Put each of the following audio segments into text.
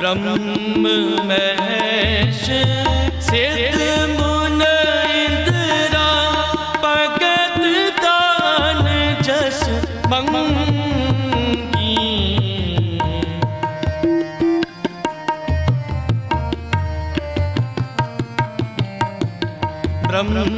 ਬ੍ਰਹਮ ਮਹੇਸ਼ ਸਿਧ ਮੁਨ ਇੰਦਰਾ ਭਗਤ ਦਾਨ ਜਸ ਮੰਗੀ। ਬ੍ਰਹਮ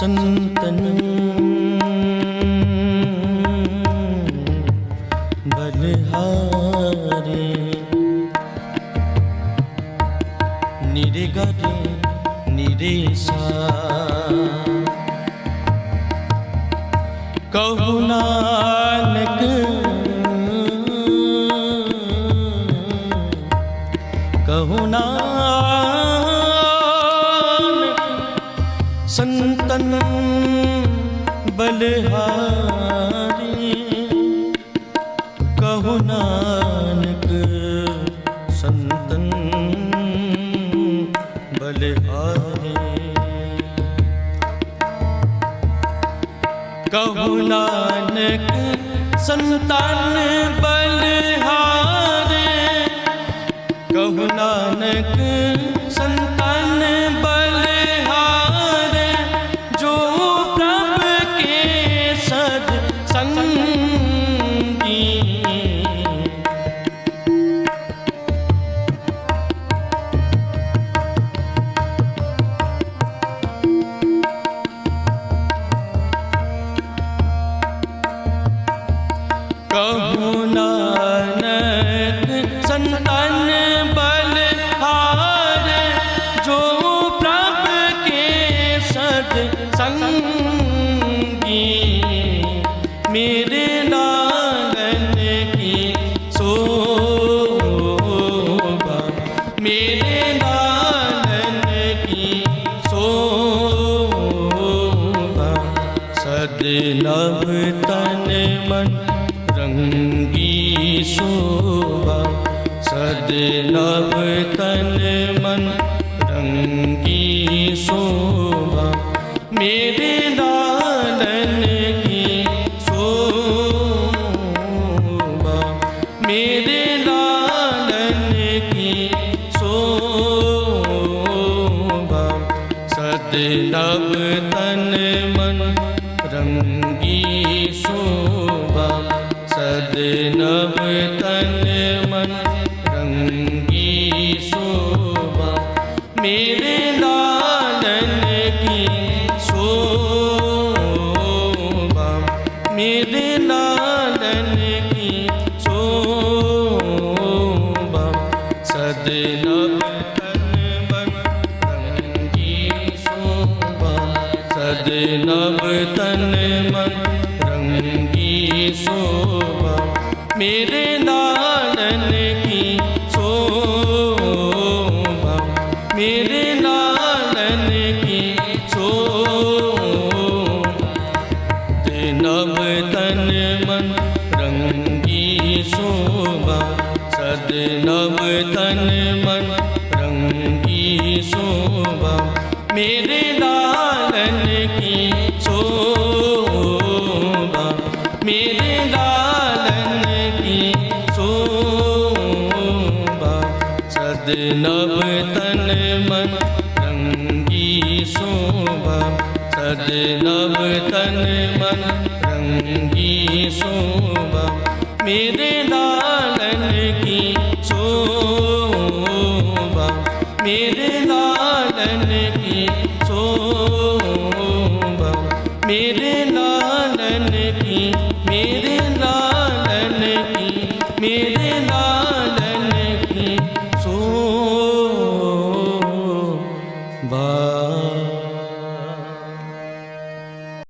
ਸੰਤਨ ਬਲਹਾਰੇ ਨਿਰੇ ਗਰੇ ਨਿਰੇ ਸਾ ਕਹੁ ਨਾ ਬਲਿਹਾਰੀ। ਕਹੋ ਨਾਨਕ ਸੰਤਨ ਬਲਿਹਾਰੀ। ਕਹੋ ਨਾਨਕ ਸੰਤਨ ਬਲਿਹਾਰੇ। ਕਹੋ ਨਾਨਕ ਕਹੋ ਸਦ ਨਵ ਤਨ ਮਨ ਰੰਗੀ ਸੋਭਾ ਮੇਰੇ ਨਾਨਨ ਕੀ ਸੋਭਾ ਮੇਰੇ ਨਾਨਨ ਕੀ ਸੋਭਾ ਸਦ ਨਵ ਤਨ ਤਨ ਮਨ ਰੰਗੀ ਸੋਭਾ। ਸਦ ਨਵ ਤਨ ਮਨ ਰੰਗੀ ਸੋਭਾ। ਮੇਰੇ ਨਾਨਨ ਮੇਰੇ ਨਾਨਨ ਕੀ ਸੋਭਾ ਤੇ ਨਵ ਤਨ ਮਨ ਰੰਗੀ ਸੋਭਾ। ਸਦ ਨਵ ਤਨ ਮਨ ਰੰਗੀ ਸੋਭਾ। ਮੇਰੇ ਸਦ ਨਵ ਤਨ ਮਨ, ਰੰਗੀ ਸੋਭਾ। ਮੇਰੇ ਲਾਲਨ ਕੀ ਸੋਭਾ? ਮੇਰੇ ਲਾਲਨ ਕੀ ਸੋਭਾ? ਮੇਰੇ